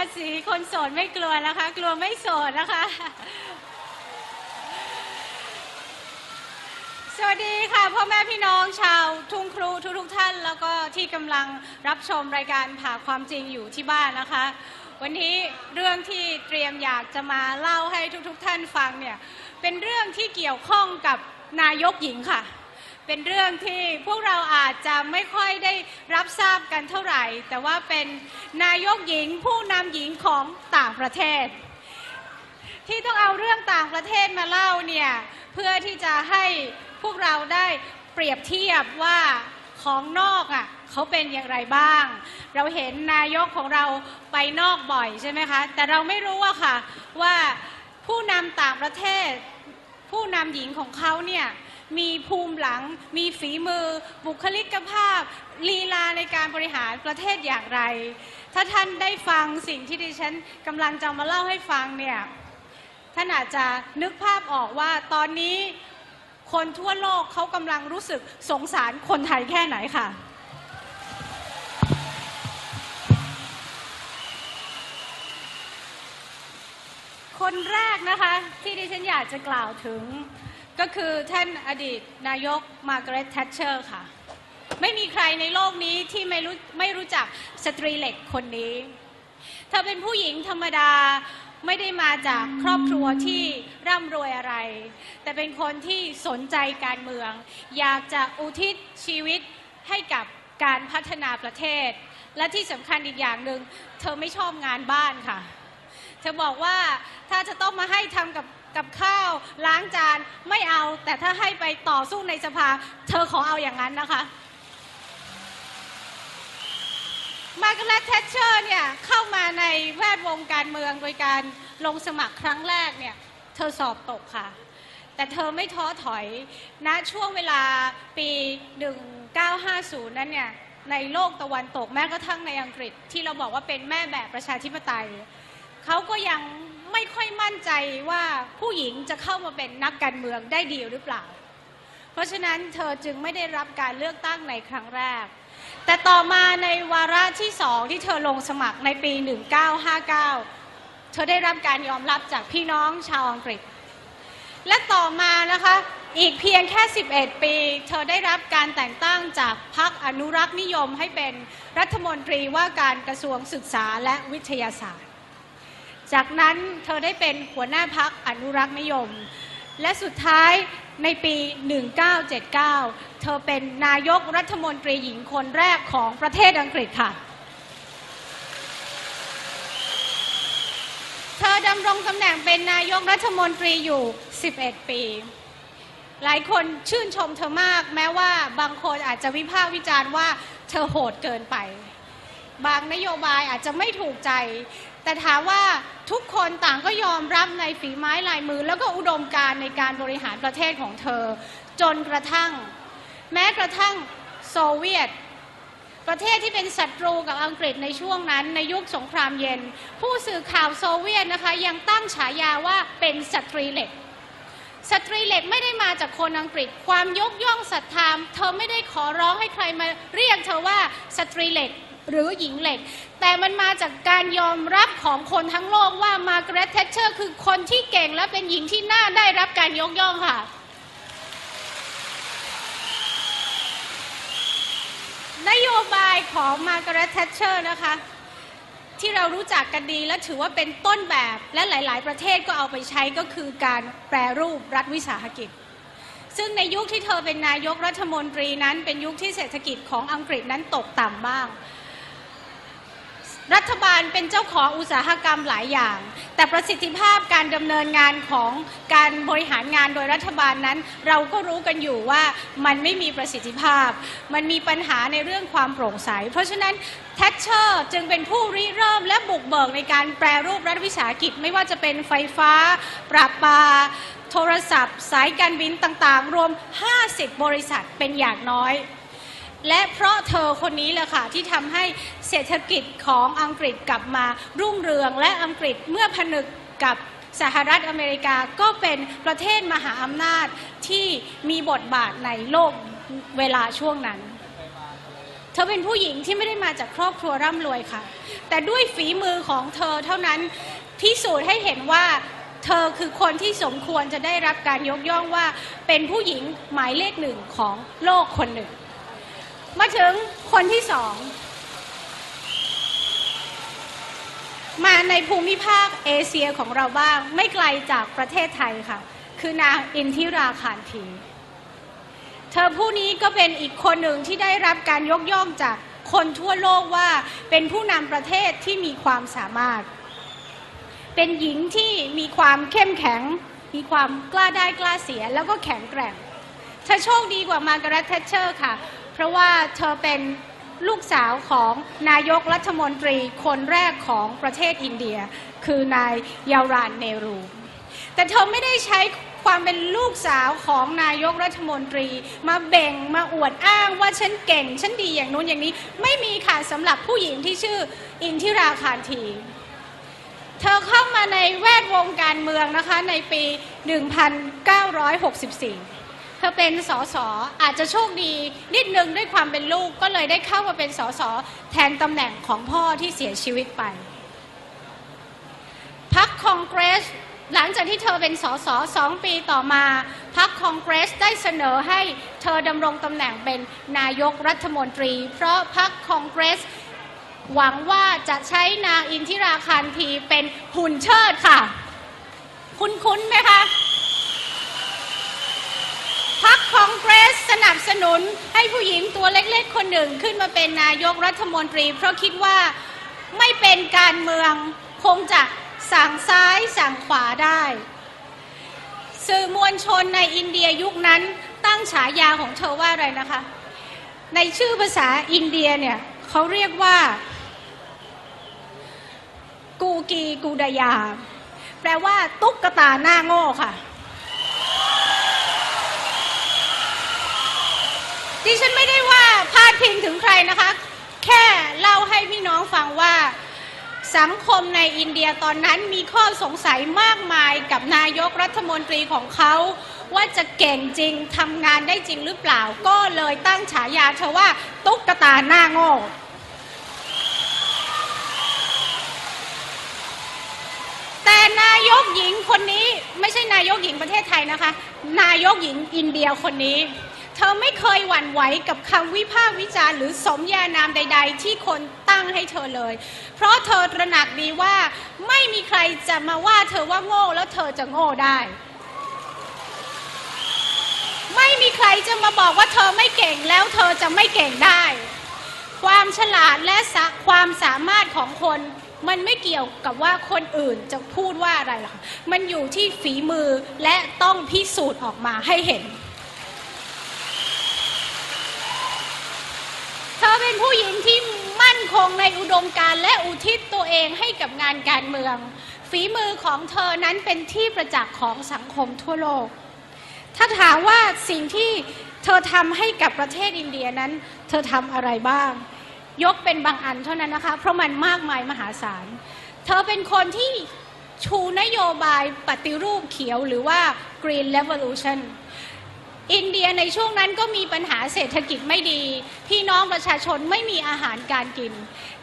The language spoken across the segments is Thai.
าษีคนโสดไม่กลัวนะคะ กลัวไม่โสดนะคะ สวัสดีค่ะพ่อแม่พี่น้องชาวทุ่งครูทุกทุกท่าน แล้วก็ที่กำลังรับชมรายการผ่าความจริงอยู่ที่บ้านนะคะ วันนี้เรื่องที่เตรียมอยากจะมาเล่าให้ทุกๆทท่านฟังเนี่ยเป็นเรื่องที่เกี่ยวข้องกับนายกหญิงค่ะ เป็นเรื่องที่พวกเราอาจจะไม่ค่อยได้รับทราบกันเท่าไหร่ แต่ว่าเป็นนายกหญิงผู้นำหญิงของต่างประเทศ ที่ต้องเอาเรื่องต่างประเทศมาเล่าเนี่ยเพื่อที่จะให้พวกเราได้เปรียบเทียบว่าของนอกอะเขาเป็นอย่างไรบ้าง เราเห็นนายกของเราไปนอกบ่อยใช่ไหมคะ แต่เราไม่รู้อะค่ะว่าผู้นำต่างประเทศ ผู้นำหญิงของเขาเนี่ย มีภูมิหลัง มีฝีมือ บุคลิกภาพ ลีลาในการบริหารประเทศอย่างไร ถ้าท่านได้ฟังสิ่งที่ดิฉันกำลังจะมาเล่าให้ฟังเนี่ย ท่านอาจจะนึกภาพออกว่าตอนนี้คนทั่วโลกเขากำลังรู้สึกสงสารคนไทยแค่ไหนค่ะคนแรกนะคะที่ดิฉันอยากจะกล่าวถึง ก็คือท่านอดีตนายกมาร์กาเร็ตแทชเชอร์ค่ะ ไม่มีใครในโลกนี้ที่ไม่รู้ไม่รู้จักสตรีเหล็กคนนี้ เธอเป็นผู้หญิงธรรมดาไม่ได้มาจากครอบครัวที่ร่ำรวยอะไร แต่เป็นคนที่สนใจการเมือง อยากจะอุทิศชีวิตให้กับการพัฒนาประเทศ และที่สำคัญอีกอย่างหนึ่งเธอไม่ชอบงานบ้านค่ะ เธอบอกว่าถ้าจะต้องมาให้ทำกับ กับข้าวล้างจานไม่เอา แต่ถ้าให้ไปต่อสู้ในสภา เธอขอเอาอย่างนั้นนะคะมาร์กาเร็ตแทชเชอร์เนี่ยเข้ามาในแวดวงการเมืองโดยการลงสมัครครั้งแรกเนี่ยเธอสอบตกค่ะ แต่เธอไม่ท้อถอยณช่วงเวลาปี 1950 นั้นเนี่ยในโลกตะวันตกแม้กระทั่งในอังกฤษที่เราบอกว่าเป็นแม่แบบประชาธิปไตยเขาก็ยัง ไม่ค่อยมั่นใจว่าผู้หญิงจะเข้ามาเป็นนักการเมืองได้ดีหรือเปล่า เพราะฉะนั้นเธอจึงไม่ได้รับการเลือกตั้งในครั้งแรก แต่ต่อมาในวาระที่สองที่เธอลงสมัครในปี 1959 เธอได้รับการยอมรับจากพี่น้องชาวอังกฤษ และต่อมานะคะอีกเพียงแค่ 11 ปี เธอได้รับการแต่งตั้งจากพรรคอนุรักษ์นิยมให้เป็นรัฐมนตรีว่าการกระทรวงศึกษาและวิทยาศาสตร์ จากนั้นเธอได้เป็นหัวหน้าพักอนุรักษ์นิยม และสุดท้ายในปี 1979 เธอเป็นนายกรัฐมนตรีหญิงคนแรกของประเทศอังกฤษค่ะ เธอดำรงตำแหน่งเป็นนายกรัฐมนตรีอยู่ 11 ปี หลายคนชื่นชมเธอมาก แม้ว่าบางคนอาจจะวิพากษ์วิจารณ์ว่าเธอโหดเกินไป บางนโยบายอาจจะไม่ถูกใจ แต่ถามว่าทุกคนต่างก็ยอมรับในฝีไม้ลายมือ แล้วก็อุดมการในการบริหารประเทศของเธอ จนกระทั่ง แม้กระทั่งโซเวียต ประเทศที่เป็นศัตรูกับอังกฤษในช่วงนั้น ในยุคสงครามเย็น ผู้สื่อข่าวโซเวียตนะคะยังตั้งฉายาว่าเป็นสตรีเหล็กสตรีเหล็กไม่ได้มาจากคนอังกฤษ ความยกย่องศรัทธาเธอไม่ได้ขอร้องให้ใครมาเรียกเธอว่าสตรีเหล็ก หรือหญิงเหล็ก แต่มันมาจากการยอมรับของคนทั้งโลกว่ามาร์กาเร็ตแทชเชอร์คือคนที่เก่งและเป็นหญิงที่น่าได้รับการยกย่องค่ะนโยบายของมาร์กาเร็ตแทชเชอร์นะคะ ที่เรารู้จักกันดีและถือว่าเป็นต้นแบบและหลาย ๆ ประเทศก็เอาไปใช้ก็คือการแปรรูปรัฐวิสาหกิจ ซึ่งในยุคที่เธอเป็นนายกรัฐมนตรีนั้น เป็นยุคที่เศรษฐกิจของอังกฤษนั้นตกต่ำบ้าง รัฐบาลเป็นเจ้าของอุตสาหกรรมหลายอย่าง แต่ประสิทธิภาพการดำเนินงานของการบริหารงานโดยรัฐบาลนั้น เราก็รู้กันอยู่ว่ามันไม่มีประสิทธิภาพ มันมีปัญหาในเรื่องความโปร่งใส เพราะฉะนั้นแทชเชอร์จึงเป็นผู้ริเริ่มและบุกเบิกในการแปรรูปรัฐวิสาหกิจ ไม่ว่าจะเป็นไฟฟ้า ปราปาโทรศัพท์ สายการบินต่างๆ รวม 50 บริษัทเป็นอย่างน้อย และเพราะเธอคนนี้แหละค่ะที่ทำให้เศรษฐกิจของอังกฤษกลับมารุ่งเรือง และอังกฤษเมื่อผนึกกับสหรัฐอเมริกาก็เป็นประเทศมหาอำนาจที่มีบทบาทในโลกเวลาช่วงนั้น เธอเป็นผู้หญิงที่ไม่ได้มาจากครอบครัวร่ำรวยค่ะ แต่ด้วยฝีมือของเธอเท่านั้นพิสูจน์ให้เห็นว่าเธอคือคนที่สมควรจะได้รับการยกย่องว่าเป็นผู้หญิงหมายเลขหนึ่งของโลกคนหนึ่ง มาถึงคนที่สอง มาในภูมิภาคเอเชียของเราบ้าง ไม่ไกลจากประเทศไทยค่ะ คือนางอินทิราคารที เธอผู้นี้ก็เป็นอีกคนหนึ่งที่ได้รับการยกย่องจากคนทั่วโลกว่าเป็นผู้นำประเทศที่มีความสามารถ เป็นหญิงที่มีความเข้มแข็ง มีความกล้าได้กล้าเสียแล้วก็แข็งแกร่งเธอโชคดีกว่ามาร์กาเร็ตแทชเชอร์ค่ะ ราะว่าเธอเป็นลูกสาวของนายกรัฐมนตรีคนแรกของประเทศอินเดีย คือนายยาวรานเนรู แต่เธอไม่ได้ใช้ความเป็นลูกสาวของนายกรัฐมนตรี มาเบ่งมาอวดอ้างว่าฉันเก่ง ฉันดีอย่างนู้นอย่างนี้ ไม่มีค่ะสำหรับผู้หญิงที่ชื่ออินทิราคารทีเธอเข้ามาในแวดวงการเมืองนะคะในปี 1964 เธอเป็นสสอาจจะโชคดี นิดนึงด้วยความเป็นลูกก็เลยได้เข้ามาเป็นสสแทนตำแหน่งของพ่อที่เสียชีวิตไปพรรคองเกรสหลังจากที่เธอเป็นสสสองปีต่อมาพรรคองเกรสได้เสนอให้เธอดำรงตำแหน่งเป็นนายกรัฐมนตรี เพราะพรรคองเกรส หวังว่าจะใช้นางอินทิราคารทีเป็นหุ่นเชิดค่ะ คุ้นๆไหมคะ พรรคคองเกรสสนับสนุนให้ผู้หญิงตัวเล็กๆ คนหนึ่งขึ้นมาเป็นนายกรัฐมนตรี เพราะคิดว่าไม่เป็นการเมืองคงจะสั่งซ้ายสั่งขวาได้ สื่อมวลชนในอินเดียยุคนั้นตั้งฉายาของเธอว่าอะไรนะคะ ในชื่อภาษาอินเดียเนี่ยเขาเรียกว่า กูกีกูดายา แปลว่าตุ๊กตาหน้าโง่ค่ะ ดิฉันไม่ได้ว่าพาดพิงถึงใครนะคะ แค่เล่าให้พี่น้องฟังว่าสังคมในอินเดียตอนนั้นมีข้อสงสัยมากมายกับนายกรัฐมนตรีของเขาว่าจะเก่งจริงทำงานได้จริงหรือเปล่า ก็เลยตั้งฉายาเธอว่าตุ๊กตาหน้าโง่แต่นายกหญิงคนนี้ไม่ใช่นายกหญิงประเทศไทยนะคะ นายกหญิงอินเดียคนนี้ ธอไม่เคยหวั่นไหวกับคำวิพากษ์วิจารณ์หรือสมญานามใด ๆ ที่คนตั้งให้เธอเลย เพราะเธอตระหนักดีว่าไม่มีใครจะมาว่าเธอว่าโง่แล้วเธอจะโง่ได้ ไม่มีใครจะมาบอกว่าเธอไม่เก่งแล้วเธอจะไม่เก่งได้ ความฉลาดและความสามารถของคนมันไม่เกี่ยวกับว่าคนอื่นจะพูดว่าอะไรหรอก มันอยู่ที่ฝีมือและต้องพิสูจน์ออกมาให้เห็น เป็นผู้หญิงที่มั่นคงในอุดมการณ์และอุทิศตัวเองให้กับงานการเมือง ฝีมือของเธอนั้นเป็นที่ประจักษ์ของสังคมทั่วโลก ถ้าถามว่าสิ่งที่เธอทำให้กับประเทศอินเดียนั้น เธอทำอะไรบ้าง ยกเป็นบางอันเท่านั้นนะคะ เพราะมันมากมายมหาศาล เธอเป็นคนที่ชูนโยบายปฏิรูปเขียวหรือว่า Green Revolution อินเดียในช่วงนั้นก็มีปัญหาเศรษฐกิจไม่ดี พี่น้องประชาชนไม่มีอาหารการกิน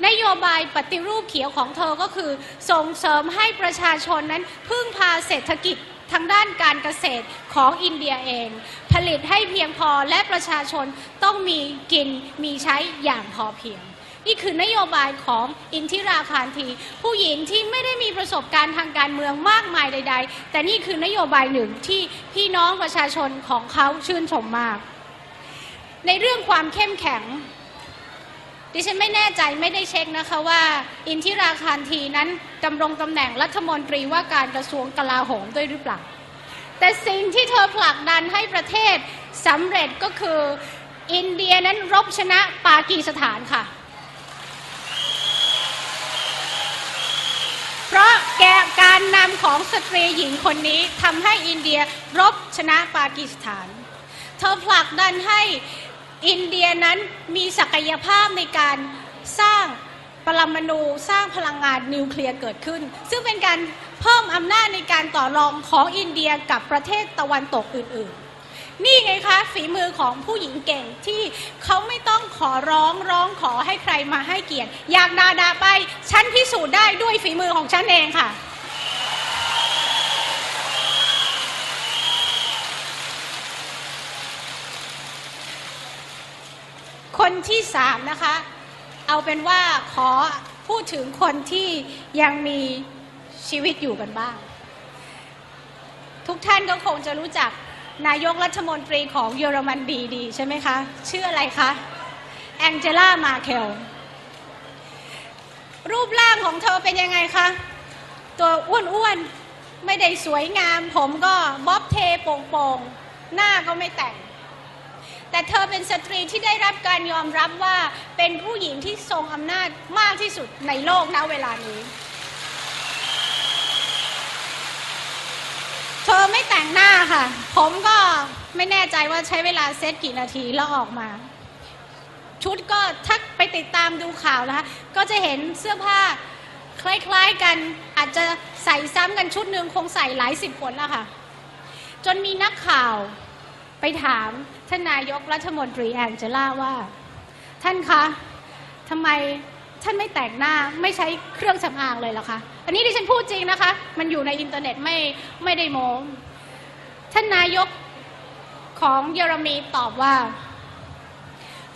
นโยบายปฏิรูปเขียวของเธอก็คือ ส่งเสริมให้ประชาชนนั้นพึ่งพาเศรษฐกิจทางด้านการเกษตรของอินเดียเอง ผลิตให้เพียงพอและประชาชนต้องมีกินมีใช้อย่างพอเพียง นี่คือนโยบายของอินทิราคารทีผู้หญิงที่ไม่ได้มีประสบการณ์ทางการเมืองมากมายใด ๆ แต่นี่คือนโยบายหนึ่งที่พี่น้องประชาชนของเขาชื่นชมมาก ในเรื่องความเข้มแข็งดิฉันไม่แน่ใจไม่ได้เช็คนะคะว่า อินทิราคารทีนั้นดำรงตำแหน่งรัฐมนตรีว่าการกระทรวงกลาโหมด้วยหรือเปล่า แต่สิ่งที่เธอผลักดันให้ประเทศสำเร็จก็คือ อินเดียนั้นรบชนะปากีสถานค่ะ เพ ราะแกการนำของสตรีหญิงคนนี้ทำให้อินเดียรบชนะปากีสถาน เธอผลักดันให้อินเดียนั้นมีศักยภาพในการสร้างปรมาณูสร้างพลังงานนิวเคลียร์เกิดขึ้น ซึ่งเป็นการเพิ่มอำนาจในการต่อรองของอินเดียกับประเทศตะวันตกอื่น ๆ นี่ไงคะฝีมือของผู้หญิงเก่งที่เขาไม่ต้องขอร้องร้องขอให้ใครมาให้เกียรติอยากด่าด่าไป ฉันพิสูจน์ได้ด้วยฝีมือของฉันเองค่ะ คนที่สามนะคะ เอาเป็นว่าขอพูดถึงคนที่ยังมีชีวิตอยู่กันบ้าง ทุกท่านก็คงจะรู้จัก นายกรัฐมนตรีของเยอรมันดีดีใช่ไหมคะ ชื่ออะไรคะแองเจล่ามาเคลรูปร่างของเธอเป็นยังไงคะ ตัวอ้วนๆ ไม่ได้สวยงาม ผมก็บ๊อบเทโป่งๆ หน้าก็ไม่แต่ง แต่เธอเป็นสตรีที่ได้รับการยอมรับว่าเป็นผู้หญิงที่ทรงอำนาจมากที่สุดในโลกณเวลานี้ เธอไม่แต่งหน้าค่ะ ผมก็ไม่แน่ใจว่าใช้เวลาเซตกี่นาทีแล้วออกมา ชุดก็ถ้าไปติดตามดูข่าวนะคะ ก็จะเห็นเสื้อผ้าคล้ายๆกัน อาจจะใส่ซ้ำกันชุดหนึ่งคงใส่หลายสิบคนแล้วค่ะ จนมีนักข่าวไปถามท่านนายกรัฐมนตรีแองเจล่าว่า ท่านคะทำไม ท่านไม่แต่งหน้าไม่ใช้เครื่องสำอางเลยเหรอคะ อันนี้ดิฉันพูดจริงนะคะ มันอยู่ในอินเทอร์เน็ตไม่ไม่ได้โม้ท่านนายกของเยอรมีตอบว่า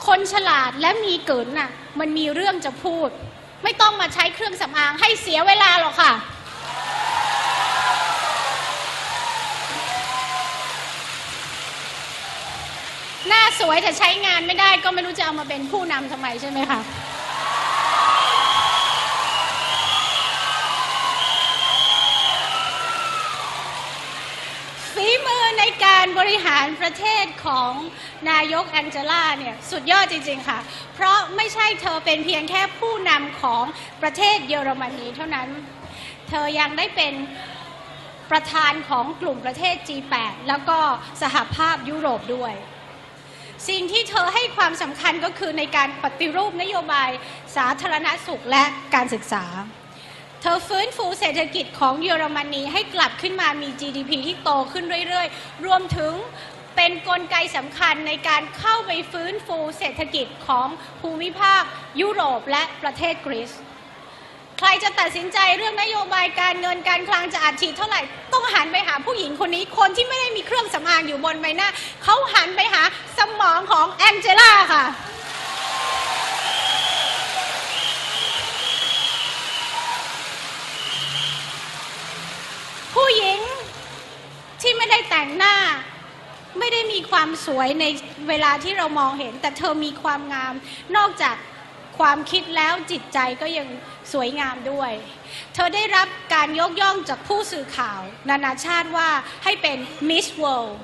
คนฉลาดและมีเกินน่ะ มันมีเรื่องจะพูด ไม่ต้องมาใช้เครื่องสำอางให้เสียเวลาหรอกค่ะ หน้าสวยแต่ใช้งานไม่ได้ก็ไม่รู้จะเอามาเป็นผู้นำทำไมใช่ไหมคะ ฝีมือใน การบริหารประเทศของนายกแองเจล่าเนี่ยสุดยอดจริง ๆ ค่ะ เพราะไม่ใช่เธอเป็นเพียงแค่ผู้นำของประเทศเยอรมนีเท่านั้น เธอยังได้เป็นประธานของกลุ่มประเทศ G8 แล้วก็สหภาพยุโรปด้วย สิ่งที่เธอให้ความสำคัญก็คือในการปฏิรูปนโยบายสาธารณสุขและการศึกษา เธอฟื้นฟูเศรษฐกิจของเยอรมนีให้กลับขึ้นมามี GDP ที่โตขึ้นเรื่อยๆ รวมถึงเป็นนกลไกสำคัญในการเข้าไปฟื้นฟูเศรษฐกิจของภูมิภาคยุโรปและประเทศกรีซใครจะตัดสินใจเรื่องนโยบายการเงินการคลังจะอัดฉีดเท่าไหร่ ต้องหันไปหาผู้หญิงคนนี้คนที่ไม่ได้มีเครื่องสำอางอยู่บนใบหน้า เขาหันไปหาสมองของแองเจล่าค่ะ ผู้หญิงที่ไม่ได้แต่งหน้า ไม่ได้มีความสวยในเวลาที่เรามองเห็น แต่เธอมีความงาม นอกจากความคิดแล้วจิตใจก็ยังสวยงามด้วย เธอได้รับการยกย่องจากผู้สื่อข่าว นานาชาติว่าให้เป็น Miss World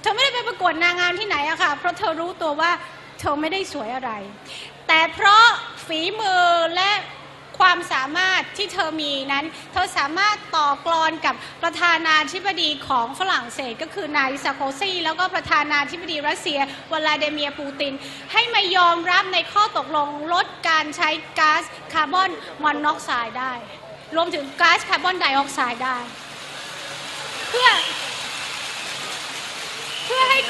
เธอไม่ได้ไปประกวดนางงามที่ไหนอะค่ะ เพราะเธอรู้ตัวว่าเธอไม่ได้สวยอะไร แต่เพราะฝีมือและ ความสามารถที่เธอมีนั้น เธอสามารถต่อกรอนกับประธานาธิบดีของฝรั่งเศสก็คือนายซาโคซี แล้วก็ประธานาธิบดีรัสเซียวลาดิเมียร์ปูติน ให้มายอมรับในข้อตกลงลดการใช้ก๊าซคาร์บอนมอนอกไซด์ได้ รวมถึงก๊าซคาร์บอนไดออกไซด์ได้ เพื่อ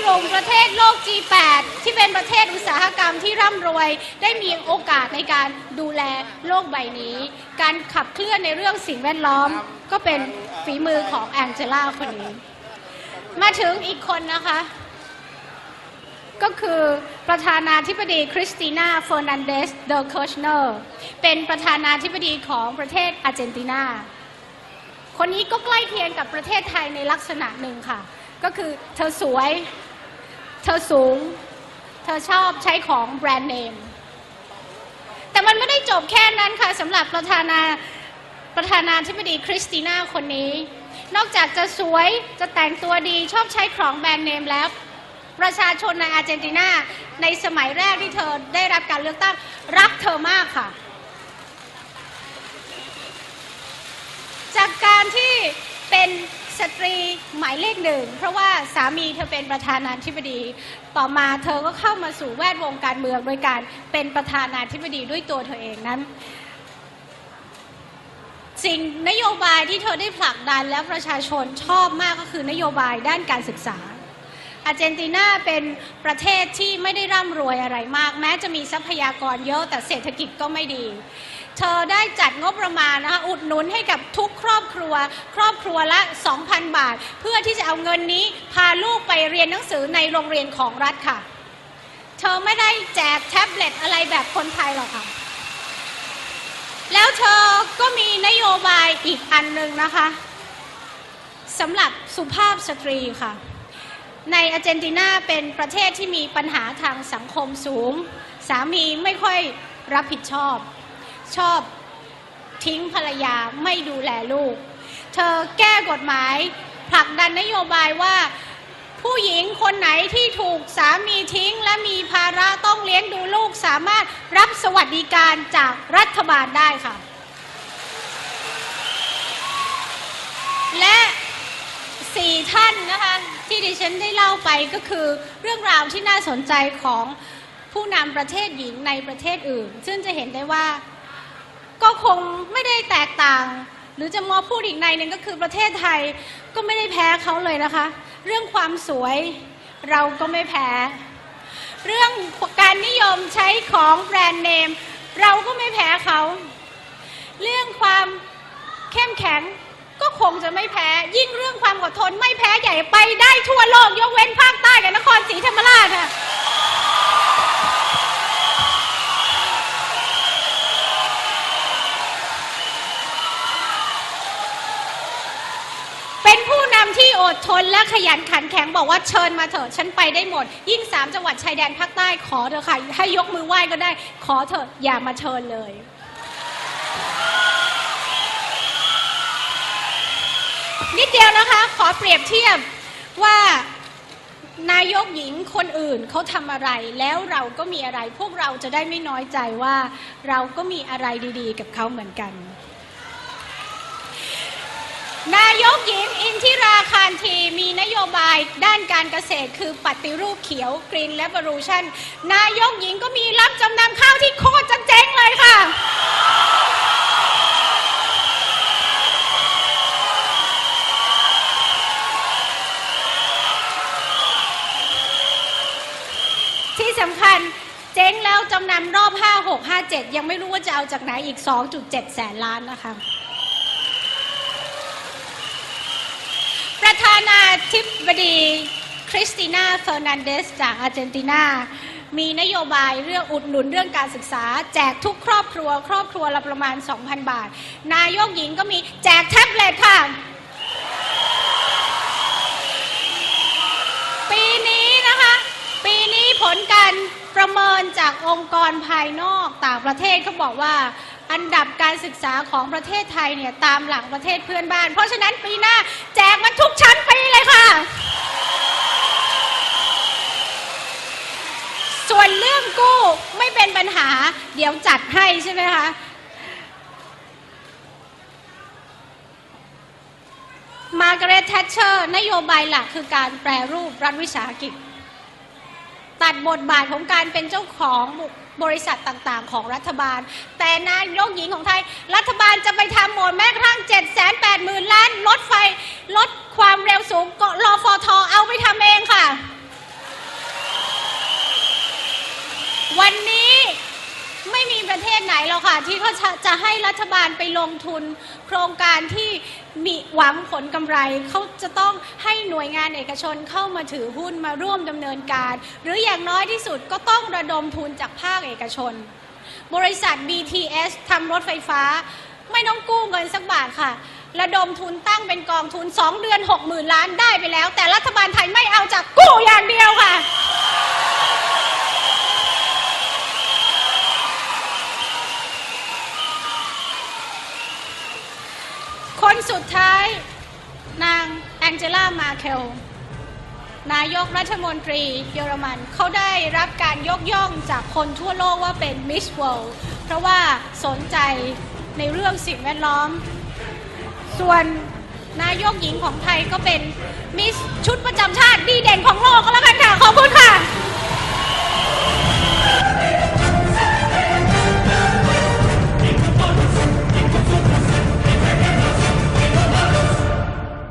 กลุ่มประเทศโลก G8 ที่เป็นประเทศอุตสาหกรรมที่ร่ำรวย ได้มีโอกาสในการดูแลโลกใบนี้ การขับเคลื่อนในเรื่องสิ่งแวดล้อม ก็เป็นฝีมือของแองเจล่าคนนี้ มาถึงอีกคนนะคะ ก็คือประธานาธิบดีคริสติน่าเฟอร์นันเดสเดอเคิร์ชเนอร์เป็นประธานาธิบดีของประเทศอาร์เจนตินาคนนี้ก็ใกล้เคียงกับประเทศไทยในลักษณะหนึ่งค่ะ ก็คือเธอสวย เธอสูง เธอชอบใช้ของแบรนด์เนม แต่มันไม่ได้จบแค่นั้นค่ะสำหรับประธานาประธานาธิบดีคริสติน่าคนนี้ นอกจากจะสวยจะแต่งตัวดีชอบใช้ของแบรนด์เนมแล้ว ประชาชนในอาร์เจนตินาในสมัยแรกที่เธอได้รับการเลือกตั้งรักเธอมากค่ะ จากการที่เป็น สตรีหมายเลขหนึ่ง เพราะว่าสามีเธอเป็นประธานาธิบดี ต่อมาเธอก็เข้ามาสู่แวดวงการเมืองโดยการเป็นประธานาธิบดีด้วยตัวเธอเองนั้น สิ่งนโยบายที่เธอได้ผลักดันและประชาชนชอบมากก็คือนโยบายด้านการศึกษาอาร์เจนตินาเป็นประเทศที่ไม่ได้ร่ำรวยอะไรมาก แม้จะมีทรัพยากรเยอะแต่เศรษฐกิจก็ไม่ดี เธอได้จัดงบประมาณนะคะอุดหนุนให้กับทุกครอบครัว ครอบครัวละ 2,000 บาท เพื่อที่จะเอาเงินนี้พาลูกไปเรียนหนังสือในโรงเรียนของรัฐค่ะ เธอไม่ได้แจกแท็บเล็ตอะไรแบบคนไทยหรอกค่ะ แล้วเธอก็มีนโยบายอีกอันหนึ่งนะคะสำหรับสุภาพสตรีค่ะ ในอาร์เจนตินาเป็นประเทศที่มีปัญหาทางสังคมสูง สามีไม่ค่อยรับผิดชอบ ชอบทิ้งภรรยาไม่ดูแลลูก เธอแก้กฎหมายผลักดันนโยบายว่า ผู้หญิงคนไหนที่ถูกสามีทิ้ง และมีภาระต้องเลี้ยงดูลูกสามารถรับสวัสดิการจากรัฐบาลได้ค่ะ และสี่ท่านนะคะที่ดิฉันได้เล่าไปก็คือเรื่องราวที่น่าสนใจของผู้นำประเทศหญิงในประเทศอื่น ซึ่งจะเห็นได้ว่า ก็คงไม่ได้แตกต่าง หรือจะมองพูดอีกในหนึ่งก็คือประเทศไทยก็ไม่ได้แพ้เขาเลยนะคะ เรื่องความสวยเราก็ไม่แพ้ เรื่องการนิยมใช้ของแบรนด์เนม เราก็ไม่แพ้เขา เรื่องความเข้มแข็งก็คงจะไม่แพ้ ยิ่งเรื่องความอดทนไม่แพ้ใหญ่ไปได้ทั่วโลก ยกเว้นภาคใต้กับนครศรีธรรมราชค่ะ เป็นผู้นำที่อดทนและขยันขันแข็งบอกว่าเชิญมาเถอะฉันไปได้หมด ยิ่งสามจังหวัดชายแดนภาคใต้ขอเถอะค่ะให้ยกมือไหว้ก็ได้ ขอเถอะอย่ามาเชิญเลยนิดเดียวนะคะ ขอเปรียบเทียบว่านายกหญิงคนอื่นเขาทำอะไร แล้วเราก็มีอะไร พวกเราจะได้ไม่น้อยใจว่า เราก็มีอะไรดีๆ กับเขาเหมือนกัน นายกหญิงอินทิราคารทีมีนโยบายด้านการเกษตรคือปฏิรูปเขียวกรีนและบรูชันนายกหญิงก็มีรับจำนำข้าวที่โคตรจะเจ๊งเลยค่ะ ที่สำคัญเจ๊งแล้วจำนำรอบ 5 6 5 7 ยังไม่รู้ว่าจะเอาจากไหนอีก 2.7 แสนล้านนะคะ ประธานาธิบดีคริสติน่าเฟอร์นันเดสจากอาร์เจนตินา มีนโยบายเรื่องอุดหนุนเรื่องการศึกษา แจกทุกครอบครัว ครอบครัวละประมาณ 2,000 บาท นายกหญิงก็มีแจกแท็บเล็ตค่ะ ปีนี้นะคะ ปีนี้ผลการประเมินจากองค์กรภายนอกต่างประเทศเขาบอกว่า อันดับการศึกษาของประเทศไทยเนี่ยตามหลังประเทศเพื่อนบ้าน เพราะฉะนั้นปีหน้าแจกมันทุกชั้นปีเลยค่ะ ส่วนเรื่องกู้ไม่เป็นปัญหา เดี๋ยวจัดให้ใช่ไหมคะมาร์กาเร็ตแทชเชอร์นโยบายหลักคือการแปรรูปรัฐวิสาหกิจ ตัดบทบาทของการเป็นเจ้าของบ บริษัทต่างๆ ของรัฐบาล แต่นายกหญิงของไทย รัฐบาลจะไปทำหมดแม้กระทั่ง 7 8 0 0 0 0 ล้านรถไฟลดความเร็วสูงก็รอฟอทอเอาไปทำเองค่ะ วันนี้ไม่มีประเทศไหนหรอกค่ะ ที่เขาจะให้รัฐบาลไปลงทุนโครงการที่ มีหวังผลกำไรเขาจะต้องให้หน่วยงานเอกชนเข้ามาถือหุ้นมาร่วมดำเนินการ หรืออย่างน้อยที่สุดก็ต้องระดมทุนจากภาคเอกชน บริษัท BTS ทำรถไฟฟ้า ไม่ต้องกู้เงินสักบาทค่ะ ระดมทุนตั้งเป็นกองทุน 2 เดือน 60,000 ล้านได้ไปแล้ว แต่รัฐบาลไทยไม่เอาจากกู้อย่างเดียวค่ะ สุดท้าย นางแองเจล่ามาเคลนายกรัฐมนตรีเยอรมันเขาได้รับการยกย่องจากคนทั่วโลกว่าเป็นมิสเวิลด์เพราะว่าสนใจในเรื่องสิ่งแวดล้อม ส่วนนายกหญิงของไทยก็เป็นมิสชุดประจำชาติดีเด่นของโลกก็แล้วกันค่ะ ขอบคุณค่ะ